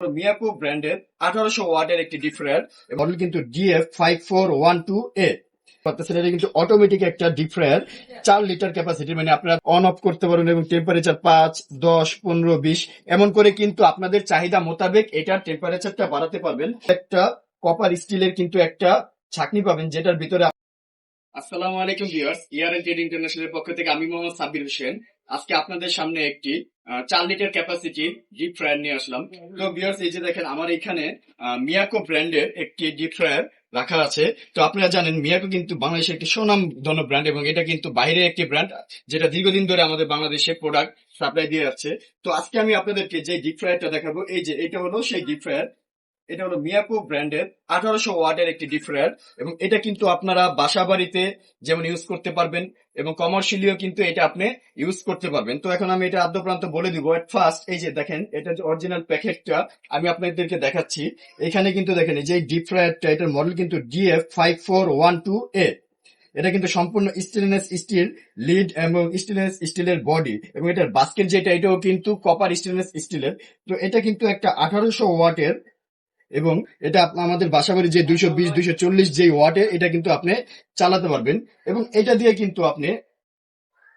ব্র্যান্ডের আঠারোশো ওয়াটের একটি ডিপ ফ্রায়ার মডেল কিন্তু DF five four one two A কিন্তু অটোমেটিক একটা ডিপ ফ্রায়ার চার লিটার ক্যাপাসিটি মানে আপনারা অন অফ করতে এবং টেম্পারেচার পাঁচ, দশ, পনেরো, বিশ, এমন করে কিন্তু আপনাদের চাহিদা মোতাবেক এটার টেম্পারেচারটা বাড়াতে পারবেন। একটা কপার স্টিলের কিন্তু একটা ছাকনি পাবেন, যেটার ভিতরে আসসালামু আলাইকুম ইয়ার এন্ড ট্রেড ইন্টারন্যাশনালের পক্ষ থেকে আমি মোহাম্মদ সাব্বির হোসেন। আজকে আপনাদের সামনে একটি চার লিটার ক্যাপাসিটি ডিপ ফ্রায়ার নিয়ে আসলাম। তো ভিউয়ার্স এই যে দেখেন, আমার এখানে মিয়াকো ব্র্যান্ডের একটি ডিপ ফ্রায়ার রাখা আছে। তো আপনারা জানেন মিয়াকো কিন্তু বাংলাদেশের একটি সুনাম ধন্য ব্র্যান্ড এবং এটা কিন্তু বাইরে একটি ব্র্যান্ড যেটা দীর্ঘদিন ধরে আমাদের বাংলাদেশে প্রোডাক্ট সাপ্লাই দিয়ে যাচ্ছে। তো আজকে আমি আপনাদেরকে যে ডিপ ফ্রায়ারটা দেখাবো, এই যে, এটা হলো সেই ডিপ ফ্রায়ার এটা হলো মিয়াকো ব্র্যান্ডের আঠারোশো ওয়াটের একটি ডিপ ফ্রায়ার এবং এটা কিন্তু আপনারা বাসা বাড়িতে যেমন ইউজ করতে পারবেন এবং কমার্শিয়ালিও কিন্তু এটা আপনি ইউজ করতে পারবেন। তো এখন আমি এটা আদ্যপ্রান্ত বলে দিব। এট ফার্স্ট এই যে দেখেন, এটা যে অরিজিনাল প্যাকেটটা আমি আপনাদেরকে দেখাচ্ছি। এখানে কিন্তু দেখেন, এই যে ডিপ ফ্রায়ারটা এটার মডেল কিন্তু DF five four one two A এটা কিন্তু সম্পূর্ণ স্টেনলেস স্টিল লিড এবং স্টেনলেস স্টিলের বডি এবং এটার বাস্কেট যেটা এটাও কিন্তু কপার স্টেনলেস স্টিলের তো এটা কিন্তু একটা আঠারোশো ওয়াটের এবং এটা আমাদের বাসাবাড়ি যে দুইশো বিশ, দুইশো চল্লিশ যে ওয়াটে এটা কিন্তু আপনি চালাতে পারবেন। এবং এটা দিয়ে কিন্তু আপনি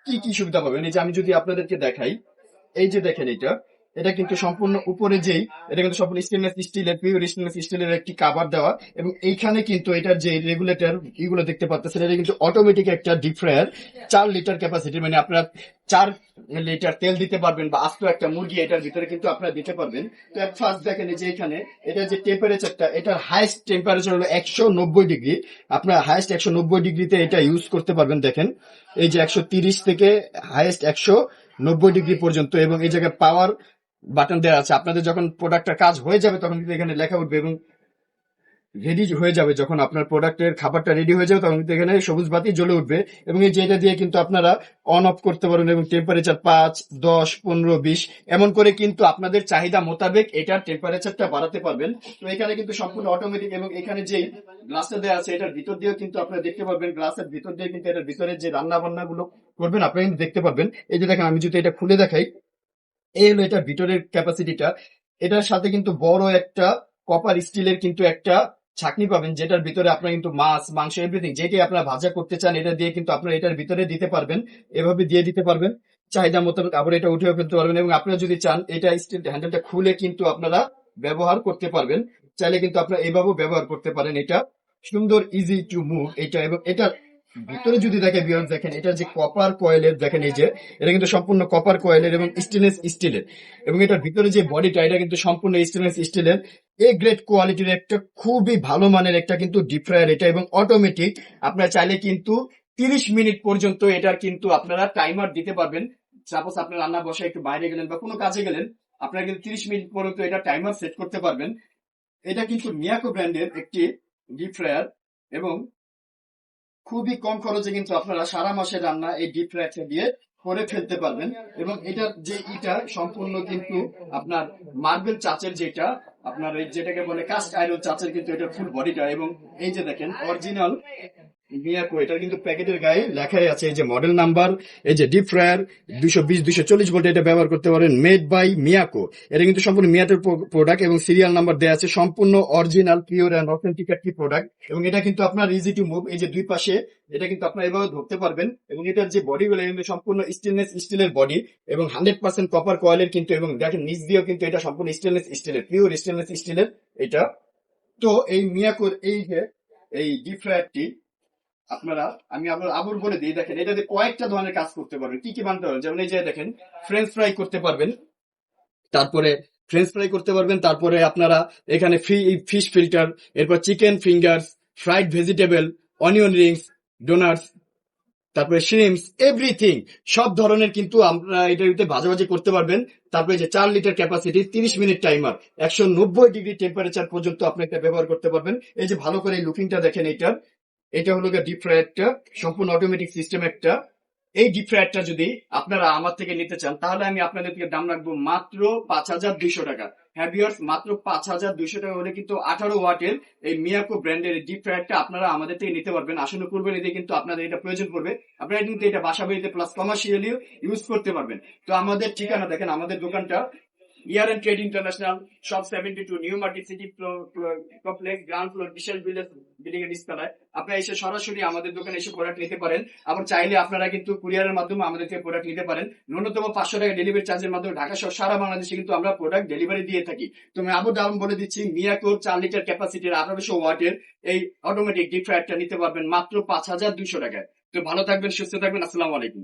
কি কি সুবিধা পাবেন? এই যে আমি যদি আপনাদেরকে দেখাই, এই যে দেখেন এটা এটা কিন্তু সম্পূর্ণ উপরে যেই, এটা কিন্তু সম্পূর্ণ স্টেনলেস স্টিলের পিওর স্টেনলেস স্টিলের একটি কাভার দেওয়া। এবং এইখানে কিন্তু এটার যে রেগুলেটর এগুলো দেখতে পাচ্ছেন এটা কিন্তু অটোমেটিক একটা ডিপ ফ্রায়ার চার লিটার ক্যাপাসিটি মানে আপনারা চার লিটার তেল দিতে পারবেন বা আস্ত একটা মুরগি এটার ভিতরে কিন্তু আপনারা দিতে পারবেন। তো এক ফার্স্ট দেখেন যে এখানে এটার যে টেম্পারেচারটা এটার হাইস্ট টেম্পারেচার হলো একশো নব্বই ডিগ্রি আপনার হাইস্ট একশো নব্বই ডিগ্রিতে এটা ইউজ করতে পারবেন, দেখেন। এই যে একশো তিরিশ থেকে হাইস্ট একশো নব্বই ডিগ্রি পর্যন্ত, এবং এই জায়গায় পাওয়ার বাটন দেওয়া আছে। আপনাদের যখন প্রোডাক্টটা কাজ হয়ে যাবে, তখন কিন্তু এখানে লেখা উঠবে এবং রেডি হয়ে যাবে। যখন আপনার প্রোডাক্টের খাবারটা রেডি হয়ে যাবে, তখন কিন্তু এখানে সবুজ বাতি জ্বলে উঠবে এবং এই যেটা দিয়ে কিন্তু আপনারা অন অফ করতে পারেন এবং টেম্পারেচার পাঁচ, দশ, পনেরো, বিশ, এমন করে কিন্তু আপনাদের চাহিদা মোতাবেক এটার টেম্পারেচারটা বাড়াতে পারবেন। তো এখানে কিন্তু সম্পূর্ণ অটোমেটিক এবং এখানে যে গ্লাসটা দেওয়া আছে, এটার ভিতর দিয়েও কিন্তু আপনারা দেখতে পারবেন। গ্লাসের ভিতর দিয়ে কিন্তু এটার ভিতরে যে রান্না বান্না গুলো করবেন, আপনারা কিন্তু দেখতে পারবেন। এই যে দেখেন, আমি যদি এটা খুলে দেখাই এই হলো এটার ভিতরের ক্যাপাসিটিটা এটার সাথে কিন্তু বড় একটা কপার স্টিলের কিন্তু একটা ছাকনি পাবেন, যেটার ভিতরে আপনার কিন্তু মাছ, মাংস এভরিথিং যেটি আপনারা ভাজা করতে চান, এটা দিয়ে কিন্তু আপনারা এটার ভিতরে দিতে পারবেন, এভাবে দিয়ে দিতে পারবেন। চাহিদা মোতাবেক আবার এটা উঠেও ফেলতে পারবেন এবং আপনারা যদি চান, এটা স্টিল হ্যান্ডেলটা খুলে কিন্তু আপনারা ব্যবহার করতে পারবেন। চাইলে কিন্তু আপনারা এইভাবেও ব্যবহার করতে পারেন এটা। সুন্দর ইজি টু মুভ এটা এবং এটা ভিতরে যদি দেখে বিয়ন্স দেখেন, এটা যে কপার কয়েলের দেখেন এই যে, এটা কিন্তু সম্পূর্ণ কপার কয়েলের এবং স্টেনলেস স্টিলের এবং এটার ভিতরে যে বডিটা এটা কিন্তু সম্পূর্ণ স্টেনলেস স্টিলের এ গ্রেড কোয়ালিটির একটা খুবই ভালো মানের একটা কিন্তু ডিপ ফ্রায়ার এটা এবং অটোমেটিক আপনারা চাইলে কিন্তু তিরিশ মিনিট পর্যন্ত এটার কিন্তু আপনারা টাইমার দিতে পারবেন। সাপোজ আপনার রান্না বসে একটু বাইরে গেলেন বা কোনো কাজে গেলেন, আপনারা কিন্তু তিরিশ মিনিট পর্যন্ত এটা টাইমার সেট করতে পারবেন। এটা কিন্তু মিয়াকো ব্র্যান্ডের একটি ডিপ ফ্রায়ার এবং খুবই কম খরচে কিন্তু আপনারা সারা মাসে রান্না এই ডিপ ফ্রাইটা দিয়ে করে ফেলতে পারবেন। এবং এটার যে ইটা সম্পূর্ণ কিন্তু আপনার মার্বেল চাচের যেটা, আপনার যেটাকে বলে কাস্ট আয়রন চাচের কিন্তু এটা ফুল বডিটা এবং এই যে দেখেন অরিজিনাল মিয়াকো এটা কিন্তু প্যাকেটের গায়ে লেখাই আছে, এই যে মডেল নাম্বার এই যে ডিপ ফ্রায়ার দুইশো বিশ, দুইশো চল্লিশ ভোল্ট এটা ব্যবহার করতে পারেন মেড বাই মিয়াকো এটা কিন্তু সম্পূর্ণ মিয়াটোর প্রোডাক্ট এবং সিরিয়াল নাম্বার দেওয়া আছে, সম্পূর্ণ অরিজিনাল পিওর অ্যান্ড অথেন্টিক একটি প্রোডাক্ট এবং এটা কিন্তু আপনার ইজি টু মুভ এই যে দুই পাশে, এটা কিন্তু আপনার এভাবে ধরতে পারবেন। এবং এটার যে বডি গুলো কিন্তু সম্পূর্ণ স্টেনলেস স্টিলের বডি এবং হান্ড্রেড পার্সেন্ট কপার কয়েলের কিন্তু, এবং দেখেন নিচ দিয়েও কিন্তু এটা সম্পূর্ণ স্টেনলেস স্টিলের পিওর স্টেনলেস স্টিলের এটা। তো এই মিয়াকোর এই যে, এই ডিপ ফ্রায়ারটি আপনারা, আমি আবার আবার বলে দিই, দেখেন এটাতে কয়েকটা ধরনের কাজ করতে পারবেন। কি কি বানতে পারবেন যেমন এই যে, দেখেন ফ্রেঞ্চ ফ্রাই করতে পারবেন। তারপরে ফ্রেঞ্চ ফ্রাই করতে পারবেন। তারপরে আপনারা এখানে ফিশ ফিল্টার এরপর chicken fingers fried vegetable onion rings doughnuts তারপরে শ্রিমস এভরিথিং সব ধরনের কিন্তু আমরা এটাতে ভাজাভাজি করতে পারবেন। তারপরে যে চার লিটার ক্যাপাসিটি তিরিশ মিনিট টাইমার একশো নব্বই ডিগ্রি টেম্পারেচার পর্যন্ত আপনি এটা ব্যবহার করতে পারবেন। এই যে ভালো করে লুকিংটা দেখেন এটার এটা হলো ডিপ ফ্রায়ারটা সম্পূর্ণ অটোমেটিক সিস্টেম একটা। এই ডিপ ফ্রায়ারটা যদি আপনারা আমার থেকে নিতে চান, তাহলে আমি আপনাদের থেকে দাম রাখব মাত্র পাঁচ হাজার দুইশো টাকা। হ্যাভিয়ার্স মাত্র পাঁচ হাজার দুইশো টাকা হলে কিন্তু আঠারো ওয়াটের এই মিয়াকো ব্র্যান্ডের ডিপ ফ্রায়ারটা আপনারা আমাদের থেকে নিতে পারবেন। আসলে করবেন এতে কিন্তু আপনাদের এটা প্রয়োজন পড়বে। আপনারা কিন্তু এটা বাসা বাড়িতে প্লাস কমার্শিয়ালিও ইউজ করতে পারবেন। তো আমাদের ঠিকানা দেখেন, আমাদের দোকানটা year end trade international shop seventy two new market city complex ground floor বিশাল বিল্ডিং এর নিচতলায় আপনারা এসে সরাসরি আমাদের দোকানে এসে প্রোডাক্ট নিতে পারেন। আবার চাইলে আপনারা কিন্তু কুরিয়ারের মাধ্যমে আমাদের থেকে প্রোডাক্ট নিতে পারেন। ন্যূনতম পাঁচশো টাকা ডেলিভারি চার্জের মাধ্যমে ঢাকা সহ সারা বাংলাদেশে কিন্তু আমরা প্রোডাক্ট ডেলিভারি দিয়ে থাকি। তো আমি আবু দাম বলে দিচ্ছি মিয়াকোর চার লিটার ক্যাপাসিটির আঠারোশো ওয়াটের এই অটোমেটিক ডিপ ফ্রায়ারটা নিতে পারবেন মাত্র পাঁচ হাজার দুইশো টাকায়। তো ভালো থাকবেন, সুস্থ থাকবেন, আসসালামু আলাইকুম।